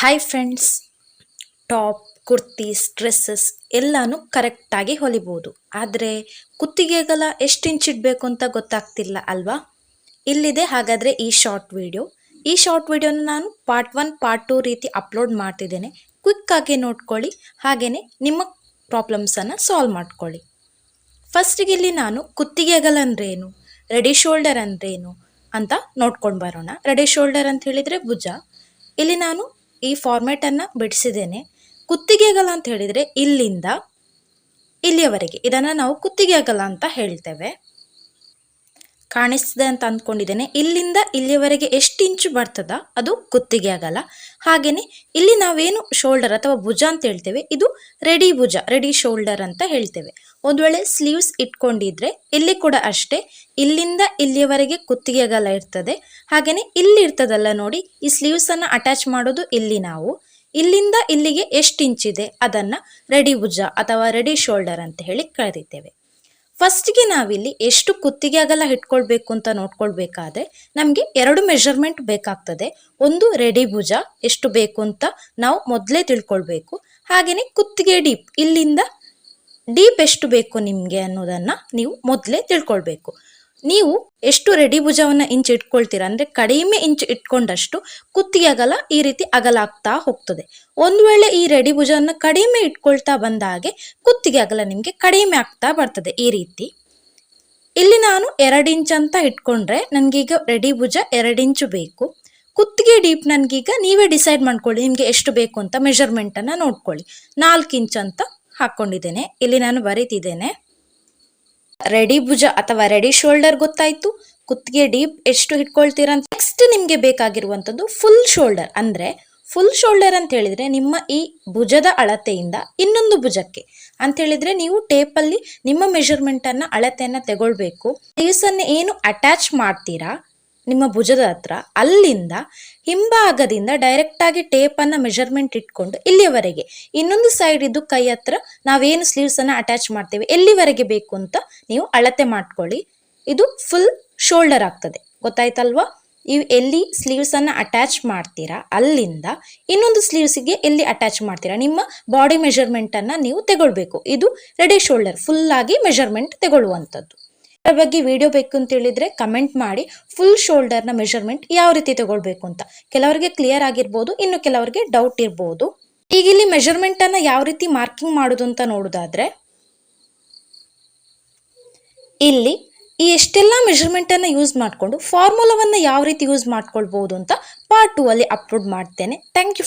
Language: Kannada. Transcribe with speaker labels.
Speaker 1: Hi friends top kurtis dresses ಎಲ್ಲನೂ ಕರೆಕ್ಟಾಗಿ ಹೊಲಿಬೋದು. ಆದರೆ ಕುತ್ತಿಗೆಗಲ ಎಷ್ಟು ಇಂಚ್ ಇಡಬೇಕು ಅಂತ ಗೊತ್ತಾಗ್ತಿಲ್ಲ ಅಲ್ವಾ? ಇಲ್ಲಿದೆ ಹಾಗಾದರೆ ಈ ಶಾರ್ಟ್ ವಿಡಿಯೋ ಈ ಶಾರ್ಟ್ ವಿಡಿಯೋನ ನಾನು ಪಾರ್ಟ್ ಒನ್ ಪಾರ್ಟ್ ಟು ರೀತಿ ಅಪ್ಲೋಡ್ ಮಾಡ್ತಿದ್ದೇನೆ. ಕ್ವಿಕ್ಕಾಗಿ ನೋಡ್ಕೊಳ್ಳಿ. ಹಾಗೆಯೇ ನಿಮ್ಮ ಪ್ರಾಬ್ಲಮ್ಸನ್ನು ಸಾಲ್ವ್ ಮಾಡ್ಕೊಳ್ಳಿ. ಫಸ್ಟಿಗೆ ಇಲ್ಲಿ ನಾನು ಕುತ್ತಿಗೆಗಲ ಅಂದ್ರೇನು ರೆಡಿ ಶೋಲ್ಡರ್ ಅಂದ್ರೇನು ಅಂತ ನೋಡ್ಕೊಂಡು ಬರೋಣ. ರೆಡಿ ಶೋಲ್ಡರ್ ಅಂತ ಹೇಳಿದರೆ ಭುಜ. ಇಲ್ಲಿ ನಾನು ಈ ಫಾರ್ಮ್ಯಾಟನ್ನು ಬಿಡಿಸಿದ್ದೇನೆ. ಕುತ್ತಿಗೆ ಅಗಲ ಅಂತ ಹೇಳಿದರೆ ಇಲ್ಲಿಂದ ಇಲ್ಲಿಯವರೆಗೆ. ಇದನ್ನು ನಾವು ಕುತ್ತಿಗೆ ಅಗಲ ಅಂತ ಹೇಳ್ತೇವೆ. ಕಾಣಿಸ್ತದೆ ಅಂತ ಅಂದ್ಕೊಂಡಿದ್ದೇನೆ. ಇಲ್ಲಿಂದ ಇಲ್ಲಿಯವರೆಗೆ ಎಷ್ಟು ಇಂಚು ಬರ್ತದ? ಅದು ಕುತ್ತಿಗೆ ಆಗಲ್ಲ ಹಾಗೆಯೇ ಇಲ್ಲಿ ನಾವೇನು ಶೋಲ್ಡರ್ ಅಥವಾ ಭುಜ ಅಂತ ಹೇಳ್ತೇವೆ. ಇದು ರೆಡಿ ಭುಜ ರೆಡಿ ಶೋಲ್ಡರ್ ಅಂತ ಹೇಳ್ತೇವೆ. ಒಂದು ವೇಳೆ ಸ್ಲೀವ್ಸ್ ಇಟ್ಕೊಂಡಿದ್ರೆ ಇಲ್ಲಿ ಕೂಡ ಅಷ್ಟೇ, ಇಲ್ಲಿಂದ ಇಲ್ಲಿಯವರೆಗೆ ಕುತ್ತಿಗೆ ಅಗಲ ಇರ್ತದೆ. ಹಾಗೆಯೇ ಇಲ್ಲಿ ಇರ್ತದಲ್ಲ ನೋಡಿ, ಈ ಸ್ಲೀವ್ಸನ್ನು ಅಟ್ಯಾಚ್ ಮಾಡೋದು ಇಲ್ಲಿ ನಾವು. ಇಲ್ಲಿಂದ ಇಲ್ಲಿಗೆ ಎಷ್ಟು ಇಂಚಿದೆ ಅದನ್ನು ರೆಡಿ ಭುಜ ಅಥವಾ ರೆಡಿ ಶೋಲ್ಡರ್ ಅಂತ ಹೇಳಿ ಕರೀತೇವೆ ಫಸ್ಟ್ಗೆ ನಾವಿಲ್ಲಿ ಎಷ್ಟು ಕುತ್ತಿಗೆ ಅಗಲ ಇಟ್ಕೊಳ್ಬೇಕು ಅಂತ ನೋಡ್ಕೊಳ್ಬೇಕಾದ್ರೆ ನಮಗೆ ಎರಡು ಮೆಷರ್ಮೆಂಟ್ ಬೇಕಾಗ್ತದೆ. ಒಂದು ರೆಡಿ ಭುಜ, ಎಷ್ಟು ಬೇಕು ಅಂತ ನಾವು ಮೊದಲೇ ತಿಳ್ಕೊಳ್ಬೇಕು. ಹಾಗೆಯೇ ಕುತ್ತಿಗೆ ಡೀಪ್ ಇಲ್ಲಿಂದ ಡೀಪ್ ಎಷ್ಟು ಬೇಕು ನಿಮಗೆ ಅನ್ನೋದನ್ನು ನೀವು ಮೊದಲೇ ತಿಳ್ಕೊಳ್ಬೇಕು. ನೀವು ಎಷ್ಟು ರೆಡಿ ಭುಜವನ್ನು ಇಂಚು ಇಟ್ಕೊಳ್ತೀರ? ಅಂದರೆ ಕಡಿಮೆ ಇಂಚ್ ಇಟ್ಕೊಂಡಷ್ಟು ಕುತ್ತಿಗೆ ಅಗಲ ಈ ರೀತಿ ಅಗಲ ಆಗ್ತಾ ಹೋಗ್ತದೆ. ಒಂದು ವೇಳೆ ಈ ರೆಡಿ ಭುಜವನ್ನು ಕಡಿಮೆ ಇಟ್ಕೊಳ್ತಾ ಬಂದ ಹಾಗೆ ಕುತ್ತಿಗೆ ಅಗಲ ನಿಮಗೆ ಕಡಿಮೆ ಆಗ್ತಾ ಬರ್ತದೆ ಈ ರೀತಿ. ಇಲ್ಲಿ ನಾನು ಎರಡು ಇಂಚ್ ಅಂತ ಇಟ್ಕೊಂಡ್ರೆ ನನಗೀಗ ರೆಡಿ ಭುಜ ಎರಡು ಇಂಚು ಬೇಕು. ಕುತ್ತಿಗೆ ಡೀಪ್ ನನಗೀಗ ನೀವೇ ಡಿಸೈಡ್ ಮಾಡ್ಕೊಳ್ಳಿ ನಿಮಗೆ ಎಷ್ಟು ಬೇಕು ಅಂತ ಮೆಷರ್ಮೆಂಟನ್ನು ನೋಡ್ಕೊಳ್ಳಿ. ನಾಲ್ಕು ಇಂಚ್ ಅಂತ ಹಾಕ್ಕೊಂಡಿದ್ದೇನೆ ಇಲ್ಲಿ ನಾನು ಬರೀತಿದ್ದೇನೆ. ರೆಡಿ ಭುಜ ಅಥವಾ ರೆಡಿ ಶೋಲ್ಡರ್ ಗೊತ್ತಾಯ್ತು. ಕುತ್ತಿಗೆ ಡೀಪ್ ಎಷ್ಟು ಇಟ್ಕೊಳ್ತೀರಾ ಅಂತ. ನೆಕ್ಸ್ಟ್ ನಿಮಗೆ ಬೇಕಾಗಿರುವಂಥದ್ದು ಫುಲ್ ಶೋಲ್ಡರ್ ಅಂದರೆ ಫುಲ್ ಶೋಲ್ಡರ್ ಅಂತ ಹೇಳಿದ್ರೆ ನಿಮ್ಮ ಈ ಭುಜದ ಅಳತೆಯಿಂದ ಇನ್ನೊಂದು ಭುಜಕ್ಕೆ. ಅಂತ ಹೇಳಿದ್ರೆ ನೀವು ಟೇಪಲ್ಲಿ ನಿಮ್ಮ ಮೆಷರ್ಮೆಂಟನ್ನು ಅಳತೆಯನ್ನು ತಗೊಳ್ಬೇಕು. ಸ್ಲೀವ್ಸನ್ನು ಏನು ಅಟ್ಯಾಚ್ ಮಾಡ್ತೀರಾ? ನಿಮ್ಮ ಭುಜದ ಹತ್ರ, ಅಲ್ಲಿಂದ ಹಿಂಭಾಗದಿಂದ ಡೈರೆಕ್ಟಾಗಿ ಟೇಪನ್ನು ಮೆಷರ್ಮೆಂಟ್ ಇಟ್ಕೊಂಡು ಇಲ್ಲಿಯವರೆಗೆ ಇನ್ನೊಂದು ಸೈಡ್ ಇದ್ದು ಕೈ ಹತ್ರ ನಾವೇನು ಸ್ಲೀವ್ಸನ್ನು ಅಟ್ಯಾಚ್ ಮಾಡ್ತೇವೆ, ಎಲ್ಲಿವರೆಗೆ ಬೇಕು ಅಂತ ನೀವು ಅಳತೆ ಮಾಡ್ಕೊಳ್ಳಿ. ಇದು ಫುಲ್ ಶೋಲ್ಡರ್ ಆಗ್ತದೆ. ಗೊತ್ತಾಯ್ತಲ್ವಾ? ನೀವು ಎಲ್ಲಿ ಸ್ಲೀವ್ಸನ್ನು ಅಟ್ಯಾಚ್ ಮಾಡ್ತೀರಾ, ಅಲ್ಲಿಂದ ಇನ್ನೊಂದು ಸ್ಲೀವ್ಸಿಗೆ ಎಲ್ಲಿ ಅಟ್ಯಾಚ್ ಮಾಡ್ತೀರಾ, ನಿಮ್ಮ ಬಾಡಿ ಮೆಷರ್ಮೆಂಟನ್ನು ನೀವು ತಗೊಳ್ಬೇಕು. ಇದು ರೆಡಿ ಶೋಲ್ಡರ್ ಫುಲ್ಲಾಗಿ ಮೆಷರ್ಮೆಂಟ್ ತಗೊಳ್ಳುವಂಥದ್ದು. ಅದರ ಬಗ್ಗೆ ವಿಡಿಯೋ ಬೇಕು ಅಂತ ಹೇಳಿದ್ರೆ ಕಮೆಂಟ್ ಮಾಡಿ ಫುಲ್ ಶೋಲ್ಡರ್ನ ಮೆಷರ್ಮೆಂಟ್ ಯಾವ ರೀತಿ ತಗೊಳ್ಬೇಕು ಅಂತ. ಕೆಲವರಿಗೆ ಕ್ಲಿಯರ್ ಆಗಿರ್ಬೋದು, ಇನ್ನು ಕೆಲವರಿಗೆ ಡೌಟ್ ಇರ್ಬೋದು. ಈಗ ಇಲ್ಲಿ ಮೆಷರ್ಮೆಂಟನ್ನು ಯಾವ ರೀತಿ ಮಾರ್ಕಿಂಗ್ ಮಾಡೋದು ಅಂತ ನೋಡೋದಾದ್ರೆ, ಇಲ್ಲಿ ಈ ಎಷ್ಟೆಲ್ಲ ಮೆಷರ್ಮೆಂಟನ್ನು ಯೂಸ್ ಮಾಡಿಕೊಂಡು ಫಾರ್ಮುಲಾವನ್ನು ಯಾವ ರೀತಿ ಯೂಸ್ ಮಾಡ್ಕೊಳ್ಬೋದು ಅಂತ ಪಾರ್ಟ್ ಟೂ ಅಲ್ಲಿ ಅಪ್ಲೋಡ್ ಮಾಡ್ತೇನೆ. Thank you